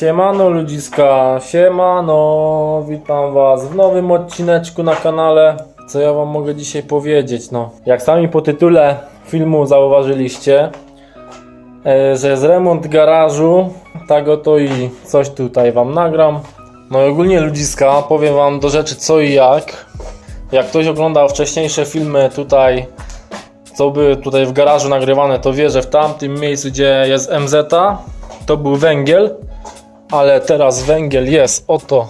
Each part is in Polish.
Siemano ludziska, siemano, witam was w nowym odcineczku na kanale. Co ja wam mogę dzisiaj powiedzieć, no. Jak sami po tytule filmu zauważyliście, e, że jest remont garażu, tak oto i coś tutaj wam nagram. No i ogólnie ludziska, powiem wam do rzeczy co i jak. Jak ktoś oglądał wcześniejsze filmy tutaj, co były tutaj w garażu nagrywane, to wie, że w tamtym miejscu, gdzie jest MZ, to był węgiel, ale teraz węgiel jest oto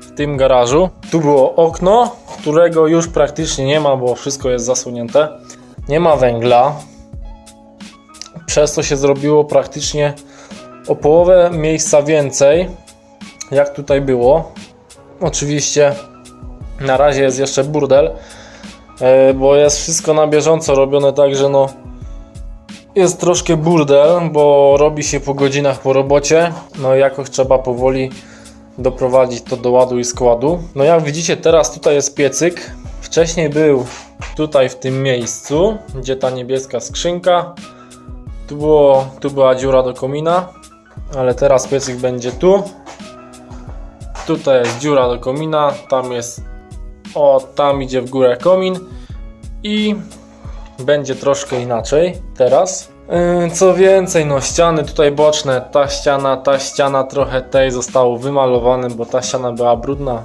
w tym garażu. Tu było okno, którego już praktycznie nie ma, bo wszystko jest zasłonięte. Nie ma węgla, przez co się zrobiło praktycznie o połowę miejsca więcej, jak tutaj było. Oczywiście na razie jest jeszcze burdel, e, bo jest wszystko na bieżąco robione tak, że no jest troszkę burdel, bo robi się po godzinach po robocie. No i jakoś trzeba powoli doprowadzić to do ładu i składu. No jak widzicie teraz tutaj jest piecyk. Wcześniej był tutaj w tym miejscu, gdzie ta niebieska skrzynka. Tu, było, tu była dziura do komina, ale teraz piecyk będzie tu. Tutaj jest dziura do komina, tam jest o, tam idzie w górę komin i będzie troszkę inaczej teraz. Yy, Co więcej, no ściany tutaj boczne, ta ściana, ta ściana, trochę tej zostało wymalowane, bo ta ściana była brudna,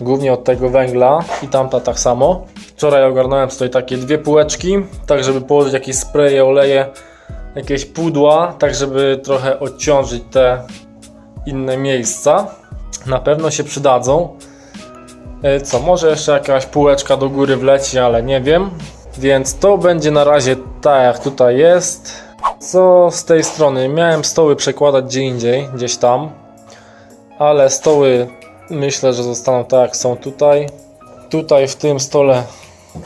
głównie od tego węgla i tamta tak samo. Wczoraj ogarnąłem tutaj takie dwie półeczki, tak żeby położyć jakieś spreje, oleje, jakieś pudła, tak żeby trochę odciążyć te inne miejsca. Na pewno się przydadzą. E, Co, może jeszcze jakaś półeczka do góry wleci, ale nie wiem. Więc to będzie na razie tak jak tutaj jest. Co z tej strony? Miałem stoły przekładać gdzie indziej, gdzieś tam. Ale stoły myślę, że zostaną tak jak są tutaj. Tutaj w tym stole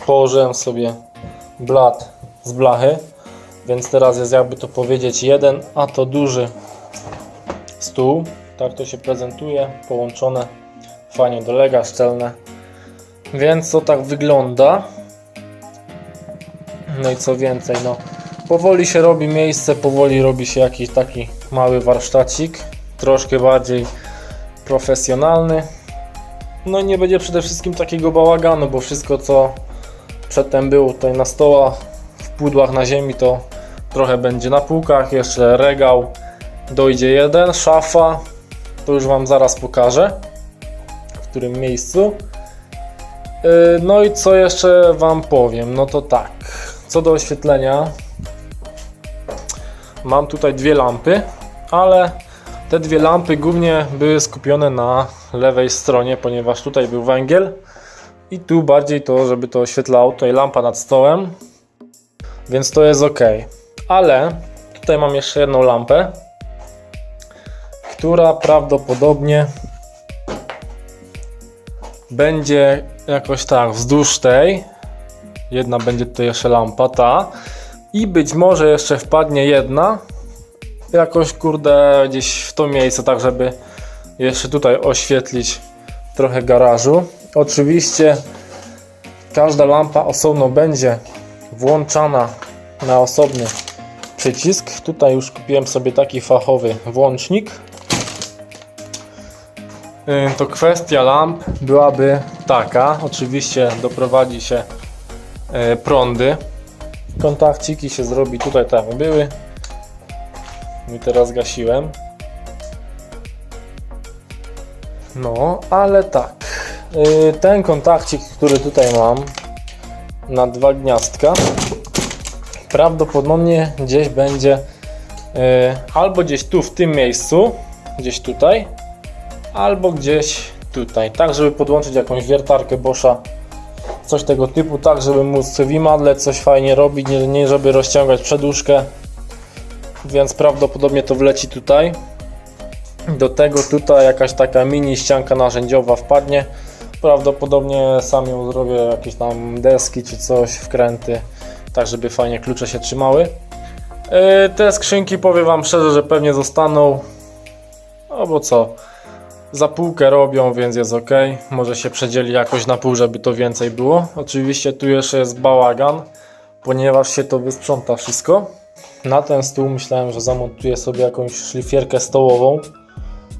położyłem sobie blat z blachy. Więc teraz jest jakby to powiedzieć jeden, a to duży stół. Tak to się prezentuje, połączone fajnie dolega, szczelne. Więc to tak wygląda. No i co więcej, no powoli się robi miejsce, powoli robi się jakiś taki mały warsztacik, troszkę bardziej profesjonalny. No i nie będzie przede wszystkim takiego bałaganu, bo wszystko co przedtem było tutaj na stołach, w pudłach na ziemi, to trochę będzie na półkach, jeszcze regał, dojdzie jeden, szafa, to już Wam zaraz pokażę w którym miejscu. Yy, No i co jeszcze Wam powiem? No to tak, co do oświetlenia, mam tutaj dwie lampy, ale te dwie lampy głównie były skupione na lewej stronie, ponieważ tutaj był węgiel i tu bardziej to, żeby to oświetlało. Tutaj lampa nad stołem, więc to jest ok. Ale tutaj mam jeszcze jedną lampę, która prawdopodobnie będzie jakoś tak wzdłuż tej. Jedna będzie tutaj jeszcze lampa, ta. I być może jeszcze wpadnie jedna. Jakoś kurde gdzieś w to miejsce, tak żeby jeszcze tutaj oświetlić trochę garażu. Oczywiście każda lampa osobno będzie włączana na osobny przycisk. Tutaj już kupiłem sobie taki fachowy włącznik. To kwestia lamp byłaby taka. Oczywiście doprowadzi się prądy. Kontakciki się zrobi tutaj jak były. I teraz gasiłem. No, ale tak. Y, Ten kontakcik, który tutaj mam na dwa gniazdka, prawdopodobnie gdzieś będzie y, albo gdzieś tu w tym miejscu, gdzieś tutaj, albo gdzieś tutaj, tak żeby podłączyć jakąś wiertarkę Boscha, coś tego typu, tak żeby móc w imadle coś fajnie robić, nie, nie żeby rozciągać przedłużkę, więc prawdopodobnie to wleci tutaj. Do tego tutaj jakaś taka mini ścianka narzędziowa wpadnie. Prawdopodobnie sam ją zrobię jakieś tam deski czy coś, wkręty, tak żeby fajnie klucze się trzymały. Yy, Te skrzynki powiem Wam szczerze, że pewnie zostaną, no bo co, za półkę robią, więc jest ok. Może się przedzieli jakoś na pół, żeby to więcej było. Oczywiście tu jeszcze jest bałagan, ponieważ się to wysprząta wszystko. Na ten stół myślałem, że zamontuję sobie jakąś szlifierkę stołową,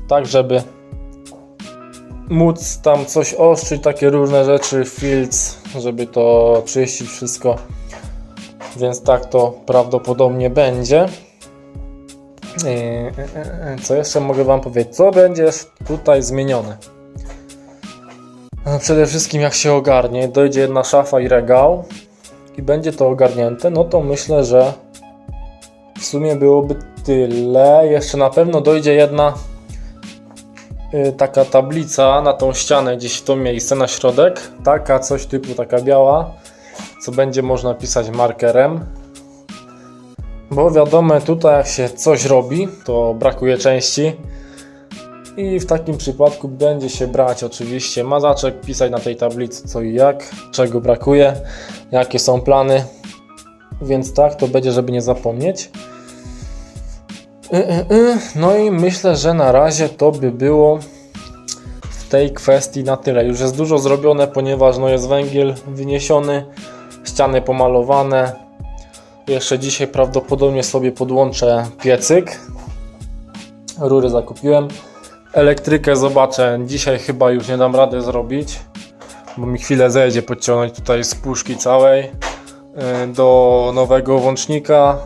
tak żeby móc tam coś ostrzyć, takie różne rzeczy, filc, żeby to czyścić wszystko. Więc tak to prawdopodobnie będzie. Yy, yy, yy, Co jeszcze mogę Wam powiedzieć? Co będzie tutaj zmienione? No, Przede wszystkim jak się ogarnie, dojdzie jedna szafa i regał i będzie to ogarnięte, no to myślę, że w sumie byłoby tyle. Jeszcze na pewno dojdzie jedna y, taka tablica na tą ścianę, gdzieś to miejsce, na środek. Taka coś typu, taka biała, co będzie można pisać markerem. Bo wiadomo, tutaj jak się coś robi, to brakuje części. I w takim przypadku będzie się brać oczywiście mazaczek, pisać na tej tablicy co i jak, czego brakuje, jakie są plany. Więc tak, to będzie, żeby nie zapomnieć. Y, y, y. No i myślę, że na razie to by było w tej kwestii na tyle. Już jest dużo zrobione, ponieważ no jest węgiel wyniesiony, ściany pomalowane. Jeszcze dzisiaj prawdopodobnie sobie podłączę piecyk. Rury zakupiłem. Elektrykę zobaczę. Dzisiaj chyba już nie dam rady zrobić, bo mi chwilę zejdzie podciągnąć tutaj z puszki całej y, do nowego włącznika,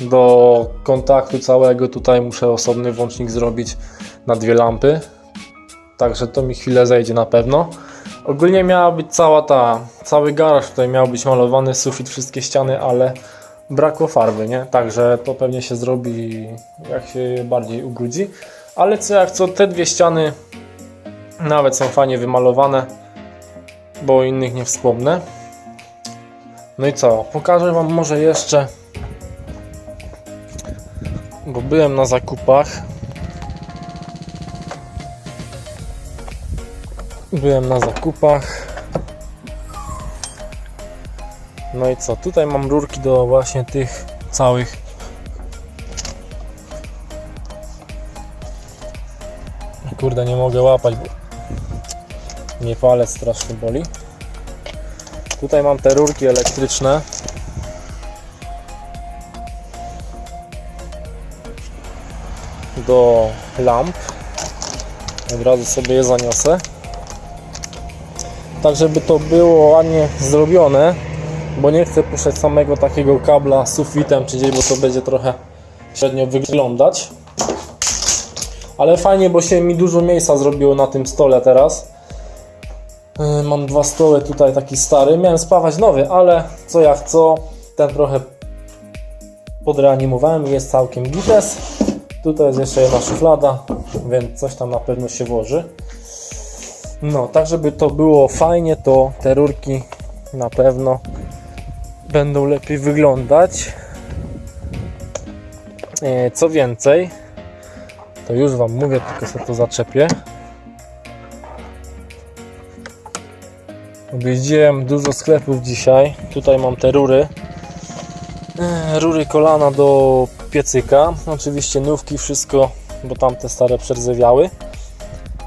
do kontaktu całego. Tutaj muszę osobny włącznik zrobić na dwie lampy. Także to mi chwilę zejdzie na pewno. Ogólnie miała być cała ta, cały garaż tutaj miał być malowany, sufit, wszystkie ściany, ale brakło farby, nie? Także to pewnie się zrobi jak się bardziej ubrudzi. Ale co jak co, te dwie ściany nawet są fajnie wymalowane, bo innych nie wspomnę. No i co, pokażę Wam może jeszcze, bo byłem na zakupach. Byłem na zakupach. No i co, tutaj mam rurki do właśnie tych całych Kurde, nie mogę łapać, bo mnie palec strasznie boli. Tutaj mam te rurki elektryczne. Do lamp. Od razu sobie je zaniosę. Tak, żeby to było ładnie zrobione, bo nie chcę puszczać samego takiego kabla sufitem czy gdzieś, bo to będzie trochę średnio wyglądać. Ale fajnie, bo się mi dużo miejsca zrobiło na tym stole teraz. Yy, Mam dwa stoły tutaj, taki stary. Miałem spawać nowy, ale co jak co, ten trochę podreanimowałem i jest całkiem gites. Tutaj jest jeszcze jedna szuflada, więc coś tam na pewno się włoży. No, tak żeby to było fajnie, to te rurki na pewno będą lepiej wyglądać. Yy, Co więcej, to już Wam mówię, tylko sobie to zaczepię. Objeździłem dużo sklepów dzisiaj. Tutaj mam te rury. E, Rury kolana do piecyka. Oczywiście nówki, wszystko, bo tamte stare przerdzewiały.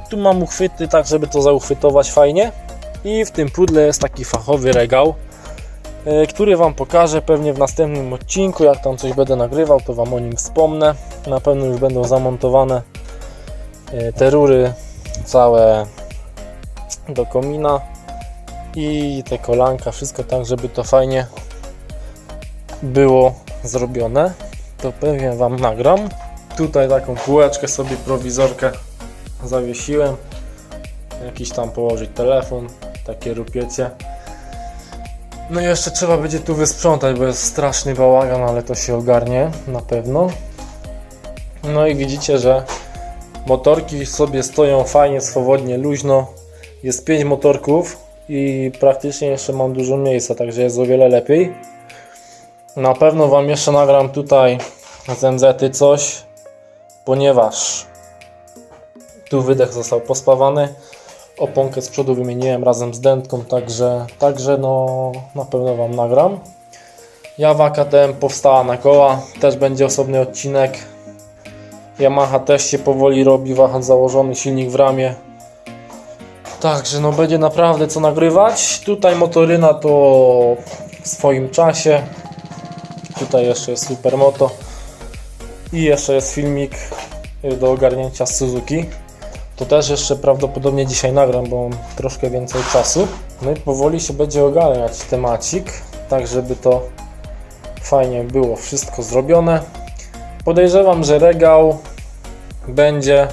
Tu mam uchwyty, tak żeby to zauchwytować fajnie. I w tym pudle jest taki fachowy regał, e, który Wam pokażę pewnie w następnym odcinku. Jak tam coś będę nagrywał, to Wam o nim wspomnę. Na pewno już będą zamontowane e, te rury całe do komina i te kolanka, wszystko tak, żeby to fajnie było zrobione. To pewnie Wam nagram. Tutaj taką półeczkę sobie prowizorkę zawiesiłem. Jakiś tam położyć telefon, takie rupiecie. No i jeszcze trzeba będzie tu wysprzątać, bo jest straszny bałagan, ale to się ogarnie na pewno. No i widzicie, że motorki sobie stoją fajnie, swobodnie, luźno. Jest 5 motorków i praktycznie jeszcze mam dużo miejsca, także jest o wiele lepiej. Na pewno Wam jeszcze nagram tutaj z MZ coś, ponieważ tu wydech został pospawany. Oponkę z przodu wymieniłem razem z dętką, także, także no na pewno Wam nagram. Jawa KTM powstała na koła, też będzie osobny odcinek. Yamaha też się powoli robi, wahacz założony, silnik w ramię. Także no będzie naprawdę co nagrywać. Tutaj motoryna to w swoim czasie. Tutaj jeszcze jest Supermoto. I jeszcze jest filmik do ogarnięcia z Suzuki. To też jeszcze prawdopodobnie dzisiaj nagram, bo mam troszkę więcej czasu. No i powoli się będzie ogarniać temacik, tak żeby to fajnie było wszystko zrobione. Podejrzewam, że regał będzie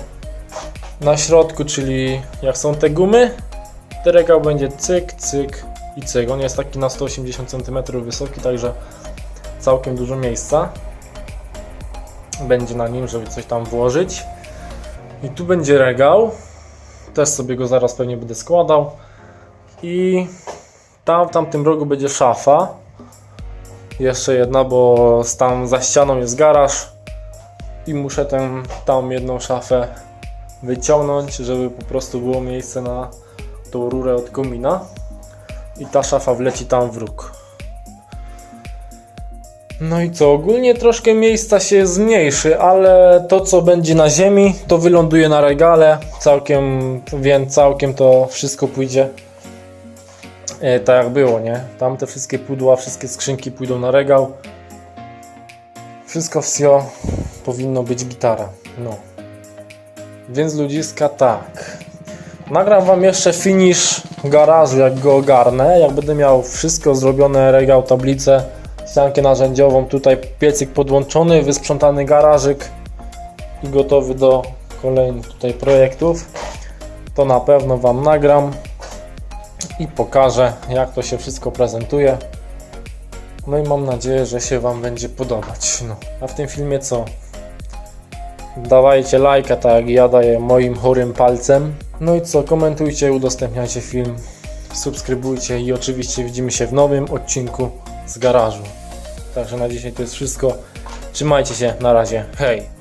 na środku, czyli jak są te gumy, to regał będzie cyk, cyk i cyk. On jest taki na 180 cm wysoki, także całkiem dużo miejsca będzie na nim, żeby coś tam włożyć. I tu będzie regał. Też sobie go zaraz pewnie będę składał. I tam w tamtym rogu będzie szafa. Jeszcze jedna, bo tam za ścianą jest garaż. I muszę tę tam jedną szafę wyciągnąć, żeby po prostu było miejsce na tą rurę od komina. I ta szafa wleci tam w róg. No i co, ogólnie troszkę miejsca się zmniejszy, ale to co będzie na ziemi, to wyląduje na regale. Całkiem, więc całkiem to wszystko pójdzie e, tak jak było, nie? Tam te wszystkie pudła, wszystkie skrzynki pójdą na regał. Wszystko wsio powinno być gitara. No. Więc ludziska tak. Nagram wam jeszcze finish garażu, jak go ogarnę. Jak będę miał wszystko zrobione, regał, tablicę, ściankę narzędziową, tutaj piecyk podłączony, wysprzątany garażyk i gotowy do kolejnych tutaj projektów. To na pewno wam nagram i pokażę, jak to się wszystko prezentuje. No i mam nadzieję, że się wam będzie podobać. No. A w tym filmie co? Dawajcie lajka, tak jak ja daję moim chorym palcem. No i co, komentujcie, udostępniajcie film, subskrybujcie i oczywiście widzimy się w nowym odcinku z garażu. Także na dzisiaj to jest wszystko. Trzymajcie się, na razie, hej!